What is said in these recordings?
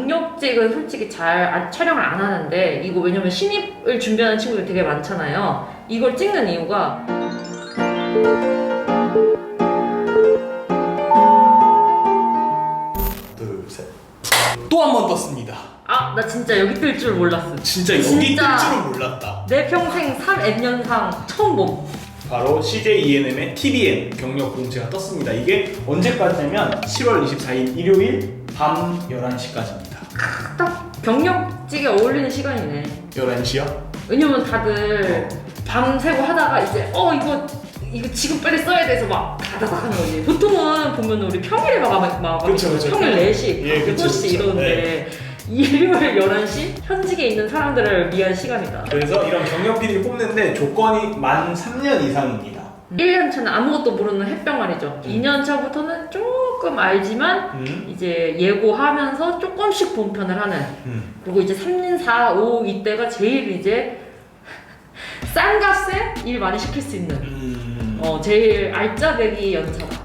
경력직은 솔직히 잘 안- 촬영을 안 하는데 이거 왜냐면 신입을 준비하는 친구들 되게 많잖아요. 이걸 찍는 이유가 둘, 셋. 또 한 번 떴습니다. 아 나 진짜 여기 뜰 줄 몰랐어. 진짜 여기 진짜. 뜰 줄은 몰랐다. 내 평생 3N년상 처음 봄. 바로 CJ ENM의 TBN 경력 공지가 떴습니다. 이게 언제까지냐면 7월 24일 일요일 밤 11시까지입니다. 딱 경력직에 어울리는 시간이네. 11시요? 왜냐면 다들 밤새고 하다가 이제 어 이거 이거 지금 빨리 써야 돼서 막 다다닥 하는 거지. 보통은 보면 우리 평일에 막, 막, 막 그쵸, 그쵸. 평일 4시, 예, 그쵸, 6시 그쵸. 이러는데 일요일 11시 현직에 있는 사람들을 위한 시간이다. 그래서 이런 경력 PD를 뽑는데 조건이 만 3년 이상입니다. 1년 차는 아무것도 모르는 햇병아리죠. 2년 차부터는 조금 알지만 음. 이제 예고하면서 조금씩 본편을 하는 음. 그리고 이제 3년 4, 5 이때가 제일 이제 싼 값에 일 많이 시킬 수 있는 음. 어 제일 알짜배기 연차다.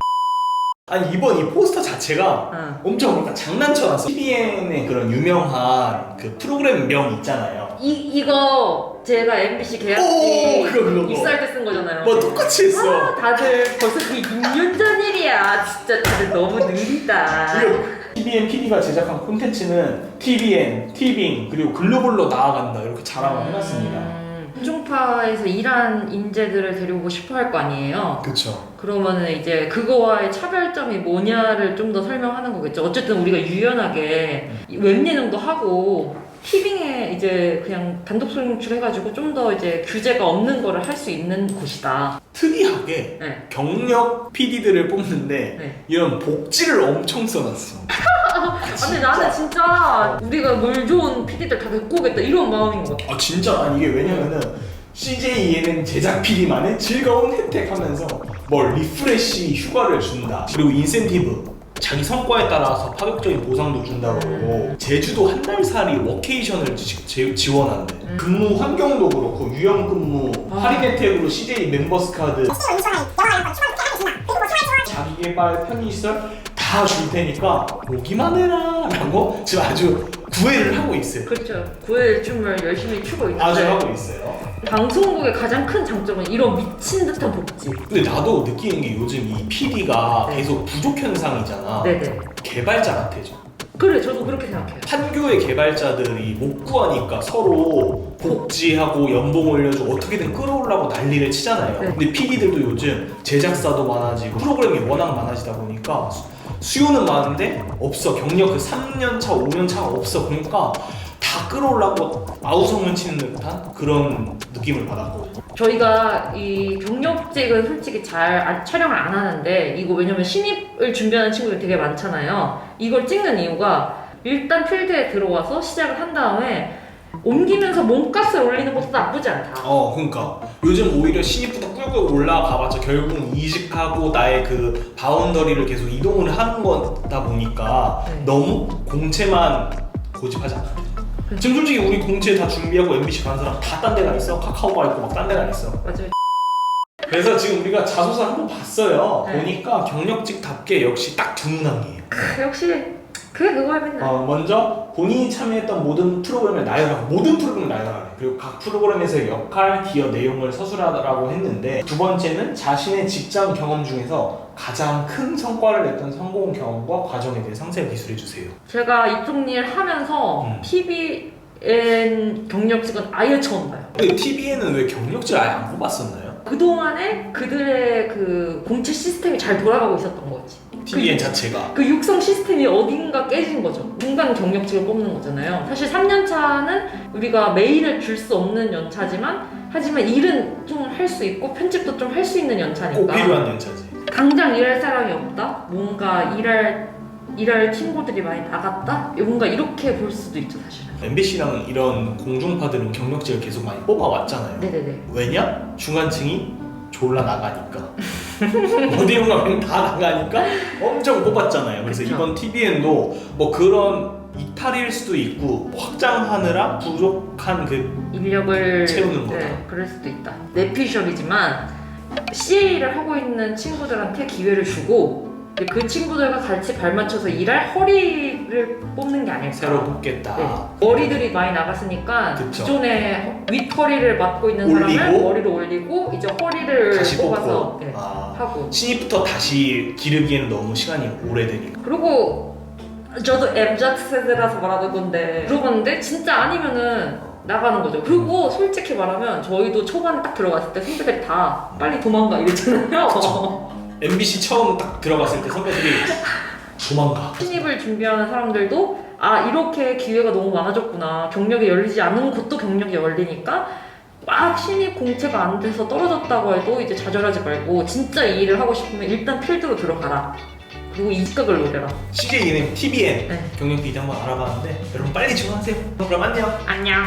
아니 이번 이 포스터 자체가 어. 엄청 뭔가 장난쳐 놨어. TVN의 그런 유명한 그 프로그램 명 있잖아요. 이 이거 제가 MBC 오, 계약직 그거, 그거, 그거. 입사할 때 쓴 거잖아요. 뭐 똑같이 했어. 아, 다들 벌써 그 6년 전 일이야. 진짜 다들 너무 느리다. 그리고 TVN PD가 제작한 콘텐츠는 TVN, 티빙 그리고 글로벌로 나아간다 이렇게 자랑을 해놨습니다. 음, 공중파에서 일한 인재들을 데려오고 싶어 할 거 아니에요. 그쵸. 그러면은 이제 그거와의 차별점이 뭐냐를 좀 더 설명하는 거겠죠. 어쨌든 우리가 유연하게 웹예능도 하고 티빙에 이제 그냥 단독 송출해가지고 좀 더 이제 규제가 없는 거를 할 수 있는 곳이다. 특이하게 네. 경력 PD들을 뽑는데 네. 이런 복지를 엄청 써놨어. 아, 근데 나는 진짜 우리가 물 좋은 PD들 다 데리고 오겠다 이런 마음인 것 같아. 아 진짜 아니 이게 왜냐면은 CJ ENM 제작 PD만의 즐거운 혜택 하면서 뭐 리프레시 휴가를 준다 그리고 인센티브 자기 성과에 따라서 파격적인 보상도 준다고 그러고 제주도 한 달 살이 워케이션을 지, 지- 지원한대 음. 근무 환경도 그렇고 유연 근무 아. 할인 혜택으로 CJ 멤버스 카드 자기 개발 편의시설 다 줄 테니까 오기만 해라 라고 지금 아주 구애를 하고 있어요 그렇죠. 구애 춤을 열심히 추고 있는데 아주 하고 있어요 방송국의 가장 큰 장점은 이런 미친 듯한 복지. 근데 나도 느끼는 게 요즘 이 PD가 네. 계속 부족 현상이잖아. 네네. 개발자 같아져. 그래 저도 그렇게 생각해요. 판교의 개발자들이 못 구하니까 서로 복지하고 연봉 올려주고 어떻게든 끌어올라고 난리를 치잖아요. 네. 근데 PD들도 요즘 제작사도 많아지고 프로그램이 워낙 많아지다 보니까 수- 수요는 많은데 없어. 경력 그 3년 차, 5년 차가 없어. 그러니까 다 끌어올라고 아우성을 치는 듯한 그런 느낌을 받았거든요. 저희가 이 경력직은 솔직히 잘 안- 촬영을 안 하는데 이거 왜냐면 신입을 준비하는 친구들 되게 많잖아요. 이걸 찍는 이유가 일단 필드에 들어와서 시작을 한 다음에 옮기면서 몸값을 올리는 것도 나쁘지 않다. 어, 그러니까 요즘 오히려 신입부터 꿀꿀 올라가봤자 결국 이직하고 나의 그 바운더리를 계속 이동을 하는 거다 보니까 네. 너무 공채만 고집하지 않아. 지금 솔직히 우리 공채 다 준비하고 MBC 가는 사람 다 딴 데가 있어. 카카오가 있고 막 딴 데가 있어. 맞아요. 그래서 지금 우리가 자소서 한번 봤어요. 네. 보니까 경력직답게 역시 딱 두 문항이에요. 역시 그게 그거야 맨날. 어, 먼저 본인이 참여했던 모든 프로그램을 나열하고 모든 프로그램을 나열하래 그리고 각 프로그램에서의 역할, 기여 내용을 서술하라고 했는데 두 번째는 자신의 직장 경험 중에서 가장 큰 성과를 냈던 성공 경험과 과정에 대해 상세히 기술해 주세요. 제가 이쪽 일 하면서 음. TVN 경력직은 아예 처음 봐요. 근데 TV에는 왜 경력직 아예 안 뽑았었나요? 그동안에 그들의 그 공채 시스템이 잘 돌아가고 있었던 거지. TVN 자체가 그 육성 시스템이 어딘가 깨진 거죠. 중간 경력직을 뽑는 거잖아요. 사실 3년 차는 우리가 메일을 줄 수 없는 연차지만 하지만 일은 좀 할 수 있고 편집도 좀 할 수 있는 꼭 연차니까 필요한 연차지. 당장 일할 사람이 없다. 뭔가 일할 일할 친구들이 많이 나갔다. 뭔가 이렇게 볼 수도 있죠, 사실은. MBC랑 이런 공중파들은 경력직을 계속 많이 뽑아왔잖아요. 네네네. 왜냐? 중간층이 졸라 나가니까 어디 가면 다 나가니까 엄청 뽑았잖아요. 그래서 그쵸. 이번 TVN도 뭐 그런 이탈일 수도 있고 확장하느라 부족한 그 인력을 채우는 거다. 네, 그럴 수도 있다. 내 피셜이지만 CA를 하고 있는 친구들한테 기회를 주고 그 친구들과 같이 발맞춰서 일할 허리 를 PD를 뽑는 게 아닐까. 새로 뽑겠다. 네. 머리들이 많이 나갔으니까 그쵸. 기존에 윗허리를 맡고 있는 올리고, 사람을 머리를 올리고 이제 허리를 다시 뽑아서 뽑고. 네, 아. 하고 신입부터 다시 기르기에는 너무 시간이 오래되니까. 그리고 저도 M자 세대라서 말하는 건데 물어봤는데 진짜 아니면은 나가는 거죠 그리고 솔직히 말하면 저희도 초반에 딱 들어갔을 때 선배들이 다 빨리 도망가 이랬잖아요 MBC 처음 딱 들어갔을 때 선배들이 도망가. 신입을 준비하는 사람들도 아 이렇게 기회가 너무 많아졌구나 경력이 열리지 않은 곳도 경력이 열리니까 막 신입 공채가 안 돼서 떨어졌다고 해도 이제 좌절하지 말고 진짜 이 일을 하고 싶으면 일단 필드로 들어가라 그리고 이직각을 노려라 CJ 예능 TVN 네. 경력 비디 한번 알아봤는데 여러분 빨리 지원하세요. 그럼 안녕. 안녕